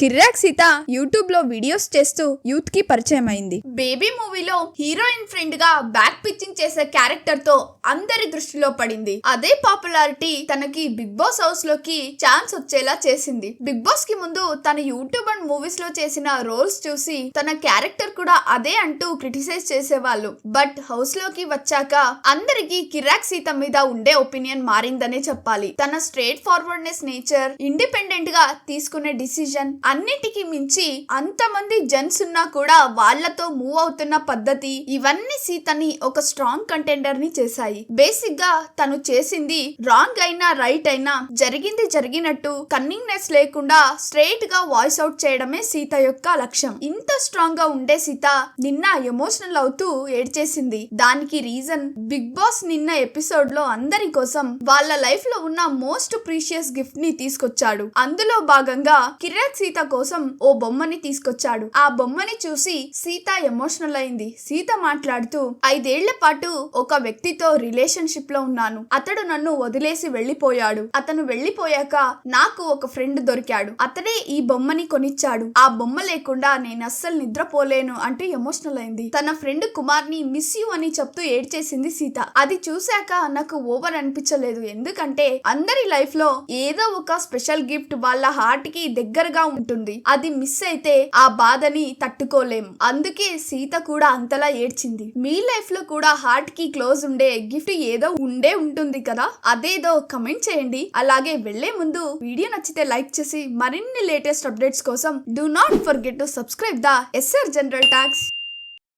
కిర్రాక్ సీత యూట్యూబ్లో వీడియోస్ చేస్తూ యూత్కి పరిచయం అయింది. బేబీ మూవీలో హీరోయిన్ ఫ్రెండ్గా బ్యాక్ పిచ్చింగ్ చేసే క్యారెక్టర్తో అందరి దృష్టిలో పడింది. అదే పాపులారిటీ తనకి బిగ్ బాస్ హౌస్లోకి ఛాన్స్ వచ్చేలా చేసింది. బిగ్ బాస్కి ముందు తన యూట్యూబ్ అండ్ మూవీస్లో చేసిన రోల్స్ చూసి తన క్యారెక్టర్ కూడా అదే అంటూ క్రిటిసైజ్ చేసేవాళ్ళు. బట్ హౌస్లోకి వచ్చాక అందరికి కిరాక్ సీత మీద ఉండే ఒపీనియన్ మారిందనే చెప్పాలి. తన స్ట్రేట్ ఫార్వర్డ్నెస్ నేచర్ ఇండిపెండెంట్గా తీసుకునే డిసిజన్ అన్నిటికీ మించి అంతమంది జెంట్స్ ఉన్నా కూడా వాళ్ళతో మూవ్ అవుతున్న పద్ధతి ఇవన్నీ సీతని ఒక స్ట్రాంగ్ కంటెండర్ని చేశాయి. బేసిక్గా తను చేసింది రాంగ్ అయినా రైట్ అయినా జరిగింది జరిగినట్టు కన్నింగ్నెస్ లేకుండా స్ట్రైట్గా వాయిస్ అవుట్ చేయడమే సీత యొక్క లక్ష్యం. ఇంత స్ట్రాంగ్గా ఉండే సీత నిన్న ఎమోషనల్ అవుతూ ఏడ్చేసింది. దానికి రీజన్ బిగ్ బాస్ నిన్న ఎపిసోడ్లో అందరి కోసం వాళ్ళ లైఫ్లో ఉన్న మోస్ట్ ప్రీషియస్ గిఫ్ట్ని తీసుకొచ్చాడు. అందులో భాగంగా కిరాక్ సీత కోసం ఓ బొమ్మని తీసుకొచ్చాడు. ఆ బొమ్మని చూసి సీత ఎమోషనల్ అయింది. సీత మాట్లాడుతూ ఐదేళ్ళ పాటు ఒక వ్యక్తితో రిలేషన్షిప్లో ఉన్నాను. అతడు నన్ను వదిలేసి వెళ్ళిపోయాడు అతను వెళ్ళిపోయాక నాకు ఒక ఫ్రెండ్ దొరికాడు. అతడే ఈ బొమ్మని కొనిచ్చాడు. ఆ బొమ్మ లేకుండా నేను అస్సలు నిద్రపోలేను అంటూ ఎమోషనల్ అయింది. తన ఫ్రెండ్ కుమార్ని మిస్ యూ అని చెప్తూ ఏడ్చేసింది సీత. అది చూశాక నాకు ఓవర్ అనిపించలేదు. ఎందుకంటే అందరి లైఫ్లో ఏదో ఒక స్పెషల్ గిఫ్ట్ వాళ్ళ హార్ట్కి దగ్గరగా ఉంటుంది. అది మిస్ అయితే ఆ బాధని తట్టుకోలేము అందుకే సీత కూడా అంతలా ఏడ్చింది. మీ లైఫ్లో కూడా హార్ట్కి క్లోజ్ ఉండే గిఫ్ట్ ఏదో ఉండే ఉంటుంది కదా? అదేదో కమెంట్ చేయండి. అలాగే వెళ్ళే ముందు వీడియో నచ్చితే లైక్ చేసి మరిన్ని లేటెస్ట్ అప్డేట్స్ కోసం do not forget to subscribe the SR general tax